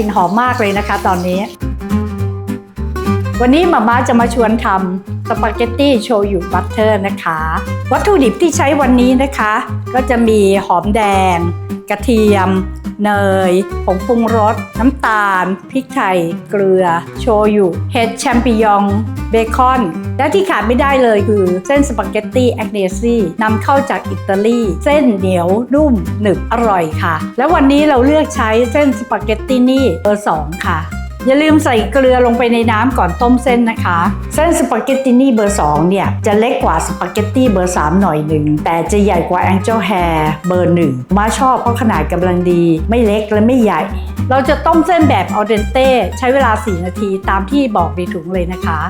ลิ่นหอมมากเลยนะคะ ตอนนี้ วันนี้มาม่าจะมาชวนทำสปาเกตตี้โชยุบัตเตอร์นะคะ วัตถุดิบที่ใช้วันนี้นะคะ ก็จะมีหอมแดง กระเทียม เนย ผงปรุงรส น้ำตาล พริกไทย เกลือ โชยุเห็ดแชมปิญองเบคอน และที่ขาดไม่ได้เลยคือเส้นสปาเกตตี้แอกเนซี่นำเข้าจากอิตาลี เส้นเหนียวนุ่มหนึบอร่อยค่ะ และวันนี้เราเลือกใช้เส้นสปาเกตตี้นี่เบอร์สองค่ะ อย่าลืมใส่เกลือลงไปในน้ำก่อนต้มเส้นนะคะ เส้นสปาเกตตินี่เบอร์ 2 เนี่ย จะเล็กกว่าสปาเกตตี้เบอร์ 3 หน่อยหนึ่ง แต่จะใหญ่กว่า Angel Hair เบอร์ 1 มาชอบเพราะขนาดกำลังดีไม่เล็กและไม่ใหญ่ เราจะต้มเส้นแบบอ l เดนเต้ใช้เวลา 4 นาทีตามที่บอกในถุงเลยนะคะ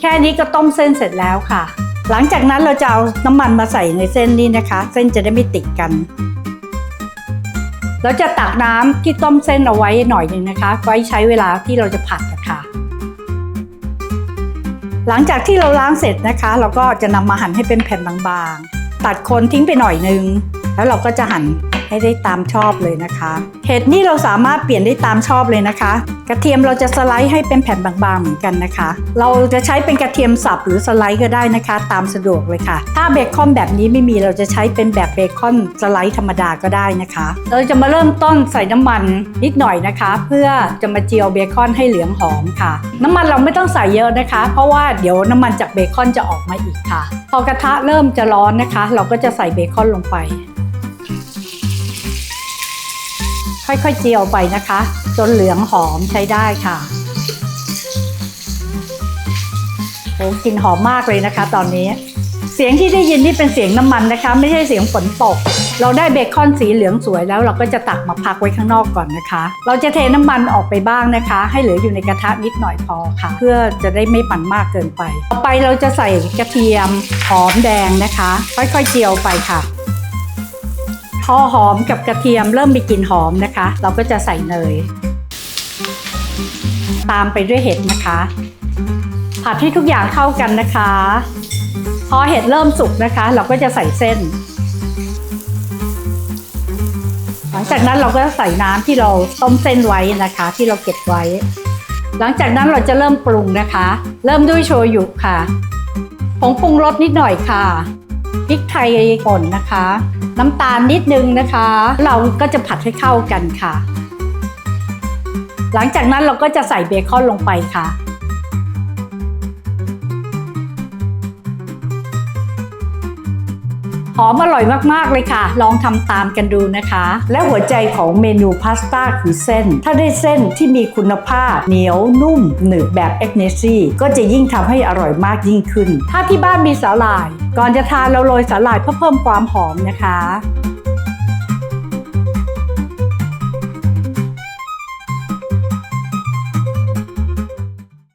แค่นี้ก็ต้มเส้นเสร็จแล้วค่ะ หลังจากนั้นเราจะเอาน้ำมันมาใส่ในเส้นนี้นะคะ เส้นจะได้ไม่ติดกัน เราจะตักน้ำที่ต้มเส้นเอาไว้หน่อยหนึ่งนะคะ ไว้ใช้เวลาที่เราจะผัดนะคะหลังจากที่เราล้างเสร็จนะคะ เราก็จะนำมาหั่นให้เป็นแผ่นบางๆ ตัดคนทิ้งไปหน่อยนึง แล้วเราก็จะหั่น ให้ได้ตามชอบเลยนะคะ เห็ดนี่เราสามารถเปลี่ยนได้ตามชอบเลยนะคะ กระเทียมเราจะสไลด์ให้เป็นแผ่นบางๆเหมือนกันนะคะ เราจะใช้เป็นกระเทียมสับหรือสไลด์ก็ได้นะคะ ตามสะดวกเลยค่ะ ถ้าเบคอนแบบนี้ไม่มีเราจะใช้เป็นแบบเบคอนสไลด์ธรรมดาก็ได้นะคะ เราจะมาเริ่มต้นใส่น้ำมันนิดหน่อยนะคะ เพื่อจะมาเจียวเบคอนให้เหลืองหอมค่ะ น้ำมันเราไม่ต้องใส่เยอะนะคะ เพราะว่าเดี๋ยวน้ำมันจากเบคอนจะออกมาอีกค่ะ พอกระทะเริ่มจะร้อนนะคะ เราก็จะใส่เบคอนลงไป ค่อยๆเจียวไปนะคะ จนเหลืองหอมใช้ได้ค่ะโอ้กลิ่นหอมมากเลยนะคะ ตอนนี้ เสียงที่ได้ยินนี่เป็นเสียงน้ำมันนะคะ ไม่ใช่เสียงฝนตก เราได้เบคอนสีเหลืองสวยแล้วเราก็จะตักมาพักไว้ข้างนอกก่อนนะคะ เราจะเทน้ำมันออกไปบ้างนะคะ ให้เหลืออยู่ในกระทะนิดหน่อยพอค่ะ เพื่อจะได้ไม่ปั่นมากเกินไป ต่อไปเราจะใส่กระเทียมหอมแดงนะคะ ค่อยๆเจียวไปค่ะ พอหอมกับกระเทียมเริ่มมีกลิ่นหอมนะคะ เราก็จะใส่เนย ตามไปด้วยเห็ดนะคะ ผัดให้ทุกอย่างเข้ากันนะคะ พอเห็ดเริ่มสุกนะคะ เราก็จะใส่เส้น หลังจากนั้นเราก็ใส่น้ำที่เราต้มเส้นไว้นะคะ ที่เราเก็บไว้ หลังจากนั้นเราจะเริ่มปรุงนะคะ เริ่มด้วยโชยุค่ะผงปรุงรสนิดหน่อยค่ะ พริกไทยป่นนะคะ น้ำตาลนิดนึงนะคะ เราก็จะผัดให้เข้ากันค่ะ หลังจากนั้นเราก็จะใส่เบคอนลงไปค่ะ หอมอร่อยมากๆเลยค่ะ ลองทำตามกันดูนะคะ และหัวใจของเมนูพาสต้าคือเส้น ถ้าได้เส้นที่มีคุณภาพ เหนียวนุ่ม หนึบแบบเอ็กเนซี่ก็จะยิ่งทำให้อร่อยมากยิ่งขึ้น ถ้าที่บ้านมีสาหร่าย ก่อนจะทานเราโรยสาหร่ายเพื่อเพิ่มความหอมนะคะ